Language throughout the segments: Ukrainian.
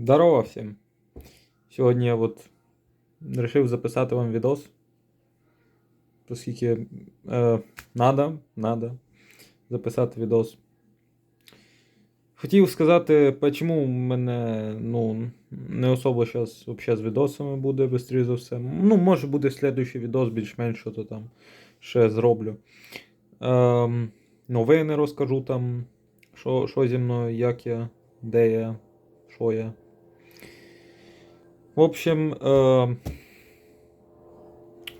Здорово всім. Сьогодні я от вирішив записати вам відос. Оскільки е, надо, надо записати відос. Хотів сказати, чому в мене ну, не особо зараз з відосами буде, швидше за все. Ну, може буде слідуючий відос, більш-менш що то там ще зроблю. Ем, новини розкажу там, що, що зі мною, як я, де я, що я. В общем, е,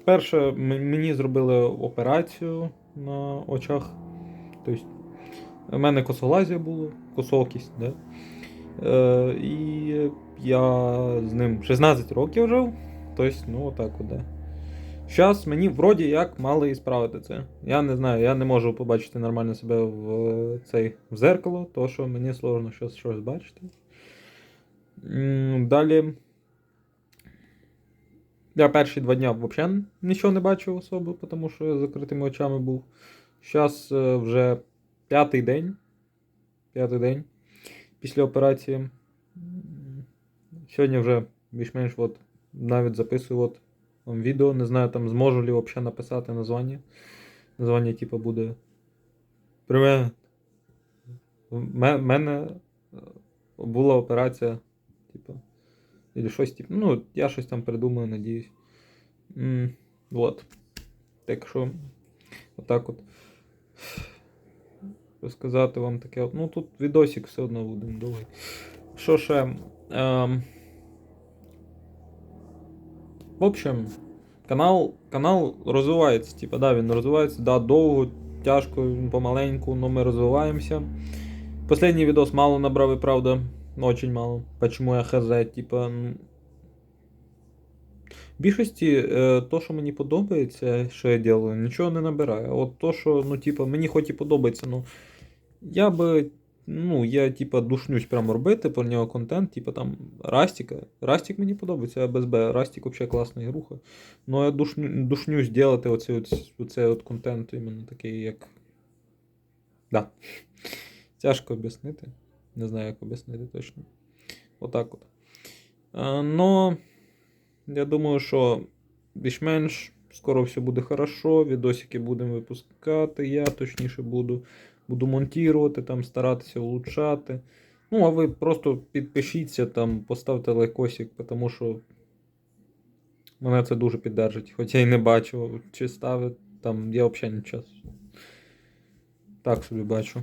перше, мені зробили операцію на очах. Тобто, у мене косоглазія було, косоокість, да? Е, і я з ним 16 років жив. Тобто, ну, отак от. Зараз мені вроді як мали і справити це. Я не знаю, я не можу побачити нормально себе в е, цей в зеркало, то що мені сложно щось, щось бачити. Далі. Я перші два дня взагалі нічого не бачив особо, тому що я закритими очами був. Зараз вже п'ятий день. П'ятий день після операції. Сьогодні вже більш-менш от, навіть записую от, вам відео. Не знаю, там зможу ли взагалі написати названня. Названня, типу, буде. У мене е, була операція. Или щось, типу. Ну, я щось там придумаю, надіюсь. М, вот. Так що, отак от. Розказати вам таке. Ну, тут відосик все одно буде довгий. Що ще? Ем... В общем, канал, канал розвивається. Типа, да, він розвивається, да, довго, тяжко, помаленьку, але ми розвиваємося. Последний відос мало набрав, і правда. Очень мало. Почему я хз, типа. В більшості, е, то, що мені подобається, що я делаю, нічого не набирає. А От то, що, ну, типа, мені хоч і подобається, ну. Я би. Ну, я, типа, душнюсь прямо робити про нього контент, типа там Растіка. Растік мені подобається, я без Б. Растік взагалі класний руха. Ну, я душню, душнюсь делати оцей, от, оцей от контент, іменно такий, як. Да. Тяжко об'яснити. Не знаю, як об'яснити точно. Отак от. А, но я думаю, що більш-менш скоро все буде хорошо. Відосики будемо випускати. Я точніше буду. Буду монтувати, там, старатися улучшати. Ну, а ви просто підпишіться, там, поставте лайкосик, тому що мене це дуже піддержить. Хоча я й не бачу, чи ставить. Там я взагалі нічого. Так собі бачу.